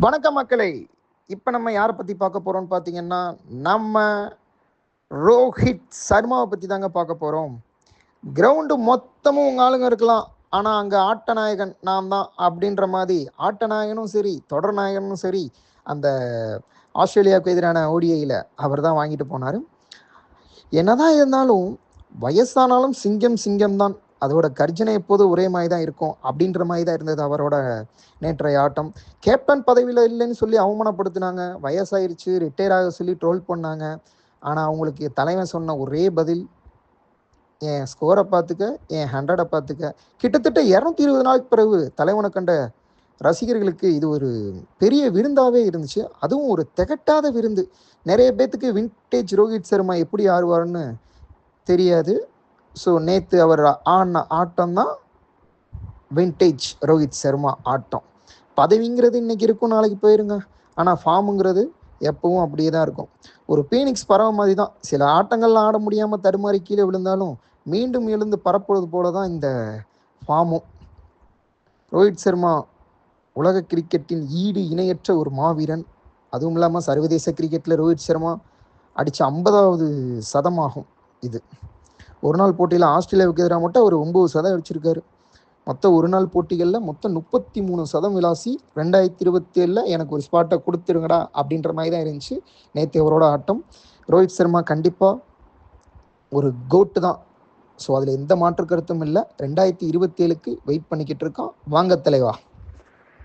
வணக்கம் மக்களை. இப்போ நம்ம யாரை பற்றி பார்க்க போகிறோம்னு பார்த்தீங்கன்னா நம்ம ரோஹித் சர்மாவை பற்றி தாங்க பார்க்க போகிறோம் கிரவுண்டு மொத்தமும் உங்கள் ஆளுங்க இருக்கலாம். ஆனால் அங்கே ஆட்டநாயகன் நான் தான் அப்படின்ற மாதிரி ஆட்டநாயகனும் சரி தொடர் நாயகனும் சரி அந்த ஆஸ்திரேலியாவுக்கு எதிரான ஓடிஐயில் அவர் தான் வாங்கிட்டு போனார். என்னதான் இருந்தாலும் வயசானாலும் சிங்கம் சிங்கம் தான். அதோட கர்ஜனை எப்போதும் ஒரே மாதிரி தான் இருக்கும் அப்படின்ற மாதிரி தான் இருந்தது அவரோட நேற்றைய ஆட்டம். கேப்டன் பதவியில் இல்லைன்னு சொல்லி அவமானப்படுத்தினாங்க. வயசாயிருச்சு ரிட்டையர் ஆக சொல்லி ட்ரோல் பண்ணாங்க. ஆனால் அவங்களுக்கு தலைவன் சொன்ன ஒரே பதில் என் ஸ்கோரை பார்த்துக்க என் ஹண்ட்ரடை பார்த்துக்க. கிட்டத்தட்ட இரநூத்தி இருபது நாளுக்கு பிறகு தலைவனை கண்ட ரசிகர்களுக்கு இது ஒரு பெரிய விருந்தாகவே இருந்துச்சு. அதுவும் ஒரு திகட்டாத விருந்து. நிறைய பேர்த்துக்கு வின்டேஜ் ரோஹித் சர்மா எப்படி ஆறுவார்னு தெரியாது. ஸோ நேற்று அவர் ஆடின ஆட்டம் தான் வின்டேஜ் ரோஹித் சர்மா ஆட்டம். பதவிங்கிறது இன்னைக்கு இருக்கும் நாளைக்கு போயிருங்க. ஆனால் ஃபார்முங்கிறது எப்பவும் அப்படியே தான் இருக்கும். ஒரு பீனிக்ஸ் பறவை மாதிரி தான். சில ஆட்டங்கள்லாம் ஆட முடியாமல் தடுமாறி கீழே விழுந்தாலும் மீண்டும் எழுந்து பரப்புவது போல தான் இந்த ஃபார்மும் ரோஹித் சர்மா உலக கிரிக்கெட்டின் ஈடு இணையற்ற ஒரு மாவீரன். அதுவும் இல்லாமல் சர்வதேச கிரிக்கெட்டில் ரோஹித் சர்மா அடித்த ஐம்பதாவது சதமாகும் இது. ஒரு நாள் போட்டியில் ஆஸ்திரேலியாவுக்கு எதிராக மட்டும் அவர் ஒம்பது சதம் அடிச்சிருக்காரு. மொத்த ஒரு நாள் போட்டிகளில் மொத்தம் முப்பத்தி மூணு சதம் விளாசி ரெண்டாயிரத்தி இருபத்தி ஏழில் எனக்கு ஒரு ஸ்பாட்டை கொடுத்துருங்கடா அப்படின்ற மாதிரி தான் இருந்துச்சு. நேற்று அவரோட ஆட்டம். ரோஹித் சர்மா கண்டிப்பாக ஒரு கோட்டு தான். ஸோ அதில் எந்த மாற்று கருத்தும் இல்லை. ரெண்டாயிரத்தி இருபத்தி ஏழுக்கு வெயிட் பண்ணிக்கிட்டு இருக்கான். வாங்க தலைவா.